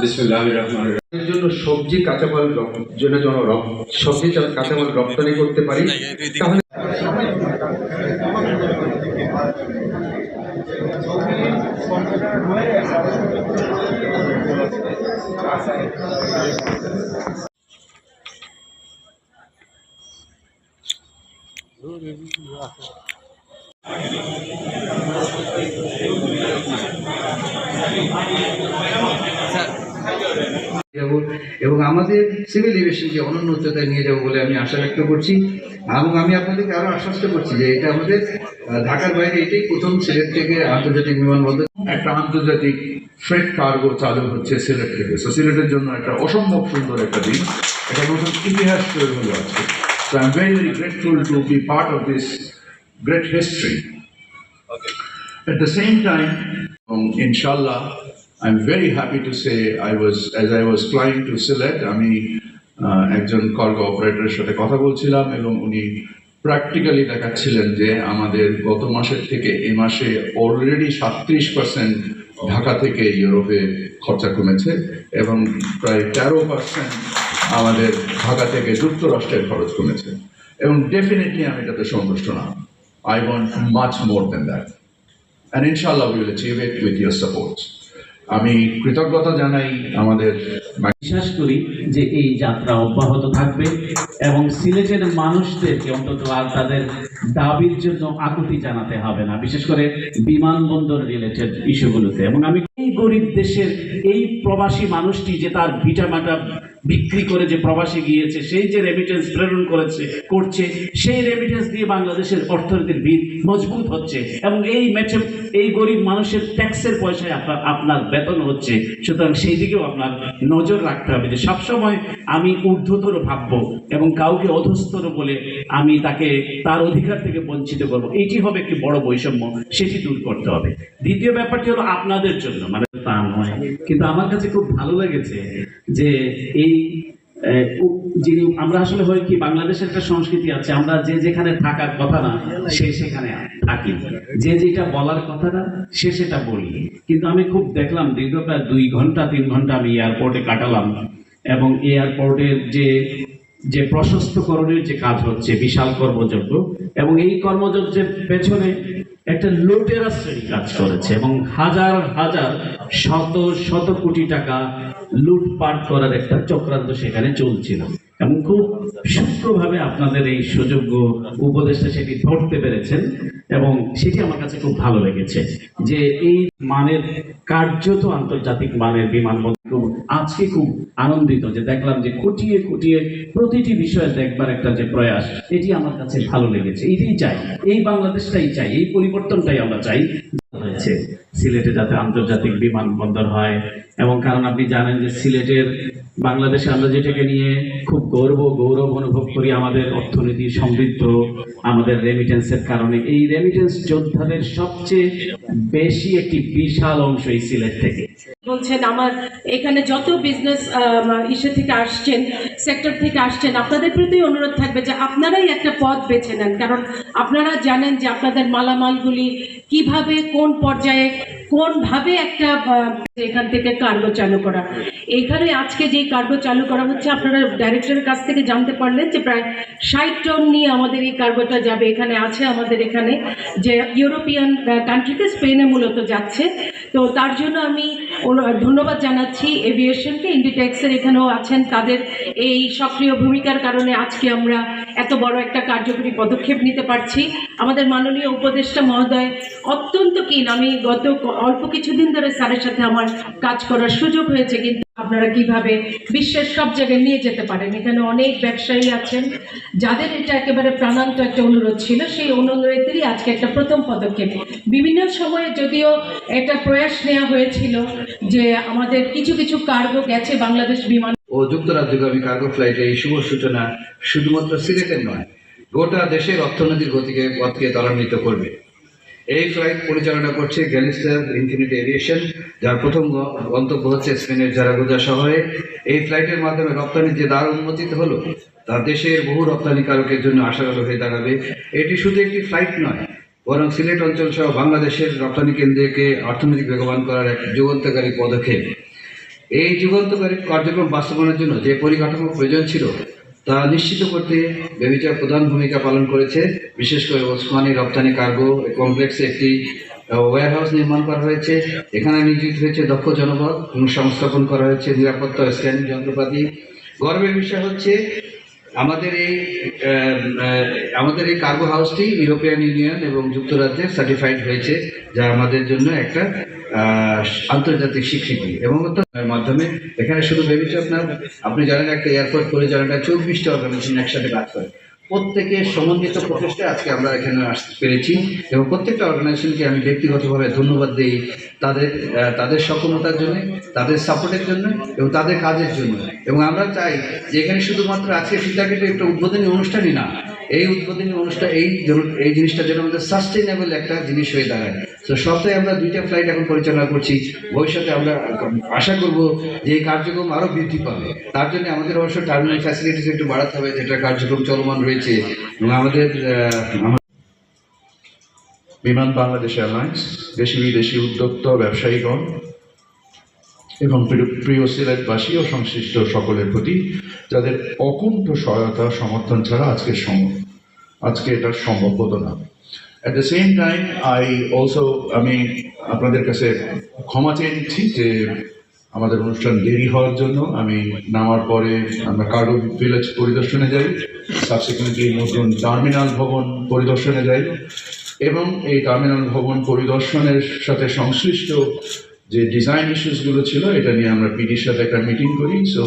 বিসমিল্লাহির রহমানির রহিম। এর জন্য সবজি কাঁচামাল জন্য যেন সবজি কাঁচামাল রপ্তানি করতে পারি তাহলে যাব এবং আমাদের সিভিল এভিয়েশনকে অনন্য উচ্চতায় নিয়ে যাব বলে আমি আশা ব্যক্ত করছি। এবং আমি আপনাদেরকে আরও আশ্বস্ত করছি যে এটা আমাদের ঢাকার বাইরে এটাই প্রথম সিলেট থেকে আন্তর্জাতিক বিমানবন্দর। একটা আন্তর্জাতিক ফ্রেট কার্গো চালু হচ্ছে সিলেট থেকে। সো সিলেটের জন্য একটা অসম্ভব সুন্দর একটা দিন। একটা নতুন ইতিহাস তৈরি হলো আজকে। Grateful to be part of this great history At the same time, um, inshallah, I'm very happy to say I was, as I was flying to Sylhet, আমি আহ, একজন কার্গো অপারেটরের সাথে কথা বলছিলাম এবং উনি প্র্যাকটিক্যালি দেখাচ্ছিলেন যে আমাদের গত মাসের থেকে এ মাসে অলরেডি সাতত্রিশ পার্সেন্ট ঢাকা থেকে ইউরোপে খরচা কমেছে এবং প্রায় তেরো পার্সেন্ট আমাদের ঢাকা থেকে যুক্তরাষ্ট্রের খরচ কমেছে। এবং ডেফিনেটলি আমি এটাতে সন্তুষ্ট না। I want much more than that inshallah we will achieve it with your support. আমি কৃতজ্ঞতা জানাই আমাদের বিশ্বাস করি যে এই যাত্রা অব্যাহত থাকবে এবং সিলেটের মানুষদেরকে অন্তত আর তাদের দাবির জন্য আকুতি জানাতে হবে না, বিশেষ করে বিমানবন্দর রিলেটেড ইস্যুগুলোতে এবং আমি এই গরিব দেশের এই প্রবাসী মানুষটি যে তার ভিটামাটা বিক্রি করে যে প্রবাসী গিয়েছে, সেই যে রেমিটেন্স প্রেরণ করেছে, করছে, সেই রেমিটেন্স দিয়ে বাংলাদেশের অর্থনীতির ভিত মজবুত হচ্ছে এবং এই ম্যাচে এই গরিব মানুষের ট্যাক্সের পয়সায় আপনার আপনার বেতন হচ্ছে। সুতরাং সেই দিকেও আপনার নজর রাখতে হবে যে সবসময় আমি ঊর্ধ্বতর ভাববো এবং কাউকে অধস্তর বলে আমি তাকে তার অধিকার থেকে বঞ্চিত করব। এইটি হবে একটি বড় বৈষম্য, সেটি দূর করতে হবে। দ্বিতীয় ব্যাপারটি হলো আপনাদের জন্য মানে তা নয়, কিন্তু আমার কাছে খুব ভালো লেগেছে যে এই যিনি, আমরা আসলে হয় কি, বাংলাদেশের একটা সংস্কৃতি আছে, আমরা যে যেখানে থাকার কথা না, সে সেখানে থাকি। যে যেটা বলার কথা না, সে সেটা বলি। কিন্তু আমি খুব দেখলাম দীর্ঘ প্রায় দুই ঘণ্টা, তিন ঘণ্টা আমি এয়ারপোর্টে কাটালাম। এবং এয়ারপোর্টের যে যে প্রশস্তকরণের যে কাজ হচ্ছে, বিশাল কর্মযজ্ঞ, এবং এই কর্মযজ্ঞের পেছনে একটা লুটেরা শ্রেণি কাজ করেছে, এবং হাজার হাজার, শত শত কোটি টাকা লুটপাট করার একটা চক্রান্ত সেখানে চলছিল। এবং খুব সূক্ষ্মভাবে আপনাদের এই সুযোগ্য উপদেশটা সেটি ধরতে পেরেছেন এবং সেটি আমার কাছে খুব ভালো লেগেছে যে এই মানের কার্যত আন্তর্জাতিক মানের বিমানবন্দর আজকে খুব আনন্দিত যে দেখলাম যে খুঁটিয়ে খুঁটিয়ে প্রতিটি বিষয়ে দেখবার একটা যে প্রয়াস, এটি আমার কাছে ভালো লেগেছে। এটাই চাই। এই বাংলাদেশটাই চাই। এই পরিবর্তনটাই আমরা চাই। হয়েছে। সিলেটে যাতে আন্তর্জাতিক বিমানবন্দর হয় এবং কারণ আপনি জানেন যে সিলেটের বাংলাদেশে আমরা যেটাকে নিয়ে খুব গর্ব, গৌরব অনুভব করি, আমাদের অর্থনীতি সমৃদ্ধ, আমাদের রেমিটেন্সের কারণে। এই রেমিটেন্স যোদ্ধাদের সবচেয়ে বেশি একটি বিশাল অংশ এই সিলেট থেকে। বলছেন, আমার এখানে যত বিজনেস ইসে থেকে আসছেন সেক্টর থেকে আসছেন, আপনাদের প্রতি অনুরোধ থাকবে যে আপনারাই একটা পথ বেছে নেন। কারণ আপনারা জানেন যে আপনাদের মালামালগুলি কীভাবে, কোন পর্যায়ে কোনভাবে একটা এখান থেকে কার্গো চালু করা? এখানে আজকে যে কার্গো চালু করা হচ্ছে, আপনারা ডাইরেক্টরের কাছ থেকে জানতে পারলেন যে প্রায় ষাট টন নিয়ে আমাদের এই কার্গোটা যাবে। এখানে আছে আমাদের এখানে যে ইউরোপিয়ান কান্ট্রিতে স্পেনে মূলত যাচ্ছে। তো তার জন্য আমি ধন্যবাদ জানাচ্ছি এভিয়েশনকে ইন্ডিটেক্সের এখানেও আছেন। তাদের এই সক্রিয় ভূমিকার কারণে আজকে আমরা এত বড় একটা কার্যকরী পদক্ষেপ নিতে পারছি। আমাদের মাননীয় উপদেষ্টা মহোদয় অত্যন্ত কিন আমি গত অল্প কিছুদিন ধরে স্যারের সাথে আমার কাজ করার সুযোগ হয়েছে, কিন্তু আপনারা কীভাবে বিশ্বের সব জায়গায় নিয়ে যেতে পারেন? এখানে অনেক ব্যবসায়ী আছেন, যাদের এটা একেবারে প্রাণান্ত একটা অনুরোধ ছিল। সেই অনুরোধেরই আজকে একটা প্রথম পদক্ষেপ। বিভিন্ন সময়ে যদিও একটা প্রয়াস নেওয়া হয়েছিল যে আমাদের কিছু কিছু কার্গো গেছে বাংলাদেশ বিমান ও যুক্তরাজ্যগামী কার্গো ফ্লাইটের এই শুভ সূচনা শুধুমাত্র সিলেটের নয়, গোটা দেশের অর্থনৈতিক গতিকে পথকে ত্বরান্বিত করবে। এই ফ্লাইট পরিচালনা করছে গ্যালিস্টার ইনফিনিটি এভিয়েশন যার প্রথম গন্তব্য হচ্ছে স্পেনের জারাগোজা শহরে। এই ফ্লাইটের মাধ্যমে রপ্তানির যে দ্বার উন্মোচিত হলো, তা দেশের বহু রপ্তানিকারকের জন্য আলো হয়ে দাঁড়াবে। এটি শুধু একটি ফ্লাইট নয়, বরং সিলেট অঞ্চল সহ বাংলাদেশের রপ্তানি কেন্দ্রকে অর্থনৈতিক বেগবান করার এক যুগান্তকারী পদক্ষেপ। এই যুগান্তকারী কার্যক্রম বাস্তবায়নের জন্য যে পরিকাঠামো প্রয়োজন ছিল তা নিশ্চিত করতে বেবিচার প্রধান ভূমিকা পালন করেছে। বিশেষ করে ওসমানি রপ্তানি কার্গো কমপ্লেক্সে একটি ওয়্যার হাউস নির্মাণ করা হয়েছে। এখানে নিয়োজিত হয়েছে দক্ষ জনবল এবং সংস্থাপন করা হয়েছে নিরাপত্তা স্ক্যানিং যন্ত্রপাতি। গর্বের বিষয় হচ্ছে আমাদের এই আমাদের এই কার্গো হাউসটি ইউরোপিয়ান ইউনিয়ন এবং যুক্তরাজ্যে সার্টিফাইড হয়েছে, যা আমাদের জন্য একটা আন্তর্জাতিক স্বীকৃতি এবং মাধ্যমে এখানে শুধু ভেবেছি আপনার আপনি জানেন একটা এয়ারপোর্ট করে চালানটা চব্বিশটা অর্গানাইজেশন একসাথে কাজ করে। প্রত্যেকের সমন্বিত প্রচেষ্টায় আজকে আমরা এখানে আসতে পেরেছি এবং প্রত্যেকটা অর্গানাইজেশনকে আমি ব্যক্তিগতভাবে ধন্যবাদ দিই তাদের তাদের সক্ষমতার জন্য, তাদের সাপোর্টের জন্য এবং তাদের কাজের জন্য। এবং আমরা চাই যে এখানে শুধুমাত্র আজকে সীতাকেটে একটা উদ্বোধনী অনুষ্ঠানই না এই উদ্বোধনী অনুষ্ঠান এই এই জিনিসটা যেন আমাদের সাস্টেনেবল একটা জিনিস হয়ে দাঁড়ায়। তো সপ্তাহে আমরা দুইটা ফ্লাইট এখন পরিচালনা করছি। ভবিষ্যতে আমরা আশা করব যে এই কার্যক্রম আরও বৃদ্ধি পাবে। তার জন্য আমাদের অবশ্য টার্মিনাল ফ্যাসিলিটিস একটু বাড়াতে হবে, যেটা কার্যক্রম চলমান রয়েছে। এবং আমাদের বিমান বাংলাদেশ এয়ারলাইন্স দেশি বিদেশি উদ্যোক্তা, ব্যবসায়ীগণ এবং প্রিয়- সিলেটবাসী ও সংশ্লিষ্ট সকলের প্রতি যাদের অকুণ্ঠ সহায়তা সমর্থন ছাড়া আজকে আজকে এটা সম্ভব হতো না। At the same time I also আমি আপনাদের কাছে ক্ষমা চেয়ে নিচ্ছি যে আমাদের অনুষ্ঠান দেরি হওয়ার জন্য আমি নামার পরে আমরা কার্গো ভিলেজ পরিদর্শনে যাই সাবসিকুয়েন্টলি নতুন টার্মিনাল ভবন পরিদর্শনে যাই এবং এই টার্মিনাল ভবন পরিদর্শনের সাথে সংশ্লিষ্ট যে ডিজাইন ইস্যুসগুলো ছিল এটা নিয়ে আমরা পিডির সাথে একটা মিটিং করি সো